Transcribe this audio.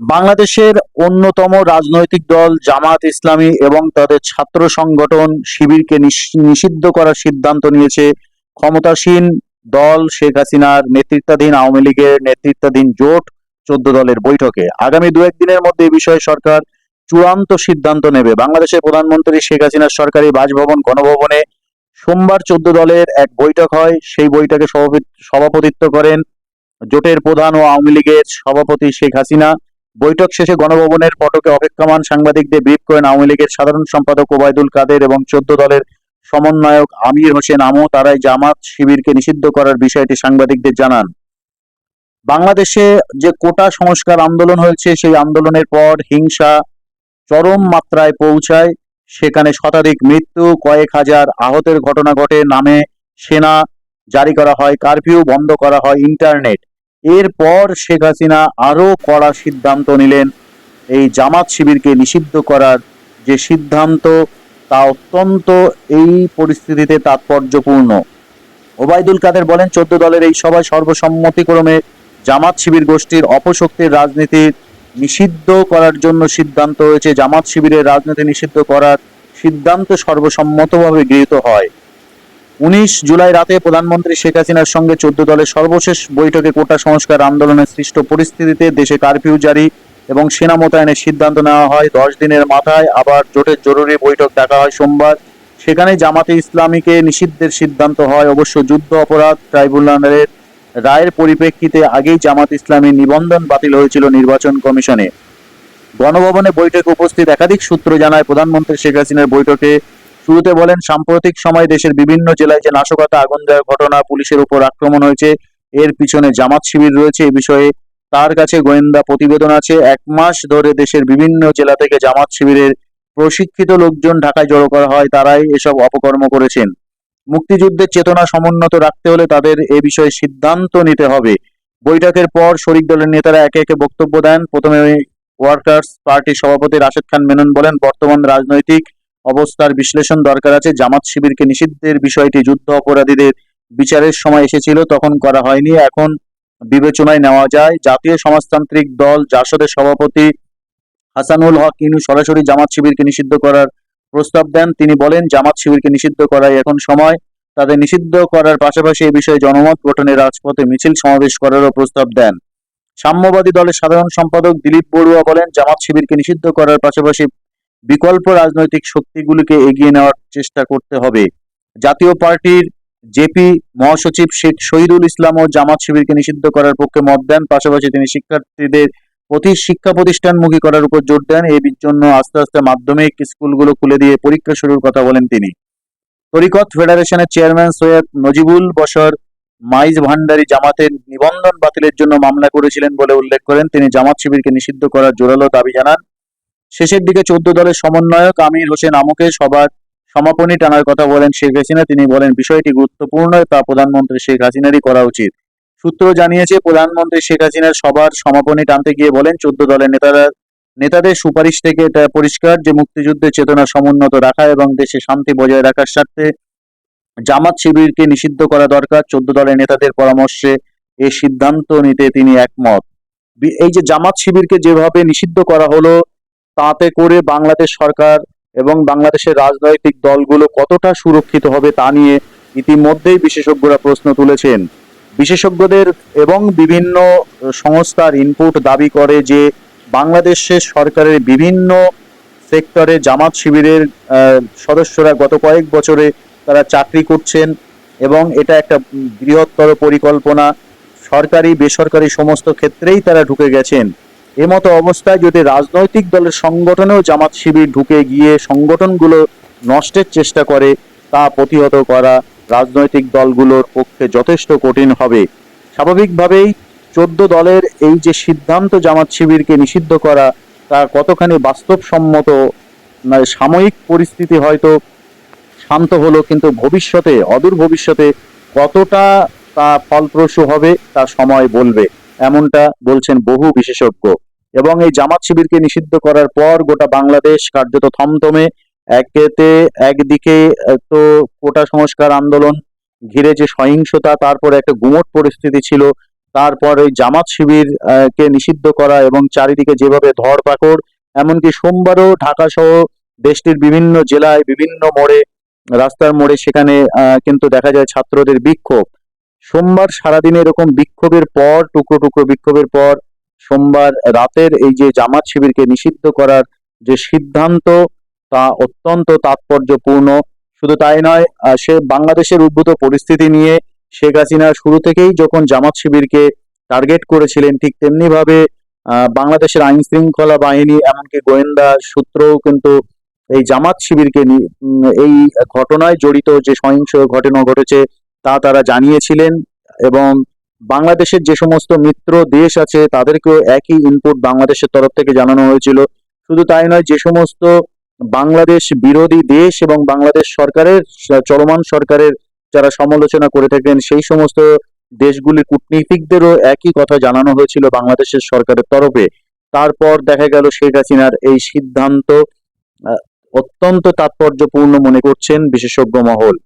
বাংলাদেশের অন্যতম রাজনৈতিক দল জামাত ইসলামী এবং তাদের ছাত্র সংগঠন শিবিরকে নিষিদ্ধ করার সিদ্ধান্ত নিয়েছে ক্ষমতাসীন দল শেখ হাসিনার নেতৃত্বাধীন আওয়ামী লীগের নেতৃত্বাধীন জোট চোদ্দ দলের বৈঠকে। আগামী দু একদিনের মধ্যে এই বিষয়ে সরকার চূড়ান্ত সিদ্ধান্ত নেবে। বাংলাদেশের প্রধানমন্ত্রী শেখ হাসিনার সরকারি বাসভবন গণভবনে সোমবার চোদ্দ দলের এক বৈঠক হয়। সেই বৈঠকে সভাপতি- সভাপতিত্ব করেন জোটের প্রধান ও আওয়ামী লীগের সভাপতি শেখ হাসিনা। বৈঠক শেষে গণভবনের ফটকে অপেক্ষমান সাংবাদিকদের ব্রিফ করেন আওয়ামী লীগের সাধারণ সম্পাদক ওবায়দুল কাদের এবং চোদ্দ দলের সমন্বয়ক আমির হোসেন আমো, তারাই জামাত শিবিরকে নিষিদ্ধ করার বিষয়টি সাংবাদিকদের জানান। বাংলাদেশে যে কোটা সংস্কার আন্দোলন হয়েছে, সেই আন্দোলনের পর হিংসা চরম মাত্রায় পৌঁছায়। সেখানে শতাধিক মৃত্যু, কয়েক হাজার আহতের ঘটনা ঘটে। নামে সেনা জারি করা হয়, কারফিউ বন্ধ করা হয়, ইন্টারনেট এরপর শেখ হাসিনা আরও কড়া সিদ্ধান্ত নিলেন। এই জামাত শিবিরকে নিষিদ্ধ করার যে সিদ্ধান্ত, তা অত্যন্ত এই পরিস্থিতিতে তাৎপর্যপূর্ণ। ওবায়দুল কাদের বলেন, চোদ্দ দলের এই সভায় সর্বসম্মতিক্রমে জামাত শিবির গোষ্ঠীর অপশক্তির রাজনীতি নিষিদ্ধ করার জন্য সিদ্ধান্ত হয়েছে। জামাত শিবিরের রাজনীতি নিষিদ্ধ করার সিদ্ধান্ত সর্বসম্মতভাবে গৃহীত হয়। উনিশ জুলাই রাতে প্রধানমন্ত্রী শেখ হাসিনার সঙ্গে চোদ্দ দলের সর্বশেষ বৈঠকে কোটা সংস্কার আন্দোলনের সৃষ্ট পরিস্থিতিতে দেশে কারফিউ জারি এবং সেনা মোতায়েনের সিদ্ধান্ত নেওয়া হয়। দশ দিনের মাথায় আবার জোটের জরুরি বৈঠক ডাকা হয় সোমবার। সেখানে জামাতে ইসলামীকে নিষিদ্ধের সিদ্ধান্ত হয়। অবশ্য যুদ্ধ অপরাধ ট্রাইব্যুনালের রায়ের পরিপ্রেক্ষিতে আগেই জামাত ইসলামীর নিবন্ধন বাতিল হয়েছিল নির্বাচন কমিশনে। গণভবনে বৈঠকে উপস্থিত একাধিক সূত্র জানায়, প্রধানমন্ত্রী শেখ হাসিনার বৈঠকে শুরুতে বলেন, সাম্প্রতিক সময় দেশের বিভিন্ন জেলায় যে নাশকতা আগুন দেওয়ার ঘটনা, পুলিশের উপর আক্রমণ হয়েছে, এর পিছনে জামাত শিবির রয়েছে এ বিষয়ে। তার কাছে গোয়েন্দা প্রতিবেদন আছে, এক মাস ধরে দেশের বিভিন্ন জেলা থেকে জামাত শিবিরের প্রশিক্ষিত লোকজন ঢাকায় জড়ো করা হয়, তারাই এসব অপকর্ম করেছেন। মুক্তিযুদ্ধের চেতনা সমুন্নত রাখতে হলে তাদের এ বিষয়ে সিদ্ধান্ত নিতে হবে। বৈঠকের পর শরিক দলের নেতারা একে একে বক্তব্য দেন। প্রথমে ওয়ার্কার্স পার্টির সভাপতি রাশেদ খান মেনন বলেন, বর্তমান রাজনৈতিক অবস্থার বিশ্লেষণ দরকার আছে। জামাত শিবিরকে নিষিদ্ধের বিষয়টি যুদ্ধ অপরাধীদের বিচারের সময় এসেছিল, তখন করা হয়নি। এখন বিবেচনায় নেওয়া যায়। জাতীয় সমাজতান্ত্রিক দল জাসদের সভাপতি হাসানুল হক ইনু সরাসরি জামাত শিবিরকে নিষিদ্ধ করার প্রস্তাব দেন। তিনি বলেন, জামাত শিবিরকে নিষিদ্ধ করাই এখন সময়। তাদের নিষিদ্ধ করার পাশাপাশি এই বিষয়ে জনমত গঠনে রাজপথে মিছিল সমাবেশ করারও প্রস্তাব দেন। সাম্যবাদী দলের সাধারণ সম্পাদক দিলীপ বড়ুয়া বলেন, জামাত শিবিরকে নিষিদ্ধ করার পাশাপাশি বিকল্প রাজনৈতিক শক্তিগুলিকে এগিয়ে নেওয়ার চেষ্টা করতে হবে। জাতীয় পার্টির জেপি মহাসচিব শেখ শহীদুল ইসলাম ও জামাত শিবিরকে নিষিদ্ধ করার পক্ষে মত দেন। পাশাপাশি তিনি শিক্ষার্থীদের প্রতি শিক্ষা প্রতিষ্ঠানমুখী করার উপর জোর দেন। এই জন্য আস্তে আস্তে মাধ্যমিক স্কুলগুলো খুলে দিয়ে পরীক্ষা শুরুর কথা বলেন তিনি। তরিকত ফেডারেশনের চেয়ারম্যান সৈয়দ নজিবুল বশর মাইজ ভান্ডারী জামাতের নিবন্ধন বাতিলের জন্য মামলা করেছিলেন বলে উল্লেখ করেন। তিনি জামাত শিবিরকে নিষিদ্ধ করার জোরালো দাবি জানান। শেষের দিকে চোদ্দ দলের সমন্বয়ক আমির হোসেন আমুকে সবার সমাপনী টানার কথা বলেন শেখ হাসিনা। তিনি বলেন, বিষয়টি গুরুত্বপূর্ণ, তা প্রধানমন্ত্রী শেখ হাসিনারই করা উচিত। সূত্র জানিয়েছে, প্রধানমন্ত্রী শেখ হাসিনার সবার সমাপনী টানতে গিয়ে বলেন, চোদ্দ দলের নেতারা নেতাদের সুপারিশ থেকে এটা পরিষ্কার যে মুক্তিযুদ্ধের চেতনা সমুন্নত রাখা এবং দেশে শান্তি বজায় রাখার স্বার্থে জামাত শিবিরকে নিষিদ্ধ করা দরকার। চোদ্দ দলের নেতাদের পরামর্শে এ সিদ্ধান্ত নিতে তিনি একমত। এই যে জামাত শিবিরকে যেভাবে নিষিদ্ধ করা হলো তাতে করে বাংলাদেশ সরকার এবং বাংলাদেশের রাজনৈতিক দলগুলো কতটা সুরক্ষিত হবে তা নিয়ে ইতিমধ্যেই বিশেষজ্ঞরা প্রশ্ন তুলেছেন। বিশেষজ্ঞদের এবং বিভিন্ন সংস্থার ইনপুট দাবি করে যে বাংলাদেশের সরকারের বিভিন্ন সেক্টরে জামাত শিবিরের সদস্যরা গত কয়েক বছরে তারা চাকরি করছেন এবং এটা একটা বৃহত্তর পরিকল্পনা। সরকারি, বেসরকারি সমস্ত ক্ষেত্রেই তারা ঢুকে গেছেন। এমতো অবস্থায় যদি রাজনৈতিক দলের সংগঠনেও জামাত শিবির ঢুকে গিয়ে সংগঠনগুলো নষ্টের চেষ্টা করে, তা প্রতিহত করা রাজনৈতিক দলগুলোর পক্ষে যথেষ্ট কঠিন হবে। স্বাভাবিকভাবেই চোদ্দ দলের এই যে সিদ্ধান্ত জামাত শিবিরকে নিষিদ্ধ করা, তা কতখানি বাস্তবসম্মত সাময়িক পরিস্থিতি হয়তো শান্ত হলো, কিন্তু ভবিষ্যতে, অদূর ভবিষ্যতে কতটা তা ফলপ্রসূ হবে, তা সময় বলবে। এমনটা বলছেন বহু বিশেষজ্ঞ। এবং এই জামাত শিবিরকে নিষিদ্ধ করার পর গোটা বাংলাদেশ কার্যত থমথমে একেতে একদিকে তো কোটা সংস্কার আন্দোলন, ঘিরে যে সহিংসতা, তারপরে একটা গুমট পরিস্থিতি ছিল, তারপর এই জামাত শিবির কে নিষিদ্ধ করা এবং চারিদিকে যেভাবে ধরপাকড়, এমনকি সোমবারও ঢাকা সহ দেশটির বিভিন্ন জেলায় বিভিন্ন মোড়ে, রাস্তার মোড়ে সেখানে কিন্তু দেখা যায় ছাত্রদের বিক্ষোভ। সোমবার সারাদিন এরকম বিক্ষোভের পর, টুকরো টুকরো বিক্ষোভের পর, সোমবার রাতের এই যে জামাত শিবিরকে নিষিদ্ধ করার যে সিদ্ধান্ত, তা অত্যন্ত তাৎপর্যপূর্ণ। শুধু তাই নয় সে বাংলাদেশের উদ্ভূত পরিস্থিতি নিয়ে শেখ হাসিনা শুরু থেকেই যখন জামাত শিবিরকে টার্গেট করেছিলেন, ঠিক তেমনি ভাবে বাংলাদেশের আইন শৃঙ্খলা বাহিনী, এমনকি গোয়েন্দা সূত্রও কিন্তু এই জামাত শিবিরকে এই ঘটনায় জড়িত যে সহিংস ঘটনা ঘটেছে তা তারা জানিয়েছিলেন এবং বাংলাদেশের যে সমস্ত মিত্র দেশ আছে তাদেরকেও একই ইনপুট বাংলাদেশের তরফ থেকে জানানো হয়েছিল। শুধু তাই নয়, যে সমস্ত বাংলাদেশ বিরোধী দেশ এবং বাংলাদেশ সরকারের চলমান সরকারের যারা সমালোচনা করে থাকেন, সেই সমস্ত দেশগুলির কূটনীতিকদেরও একই কথা জানানো হয়েছিল বাংলাদেশের সরকারের তরফে। তারপর দেখা গেল শেখ হাসিনার এই সিদ্ধান্ত অত্যন্ত তাৎপর্যপূর্ণ মনে করছেন বিশেষজ্ঞ মহল।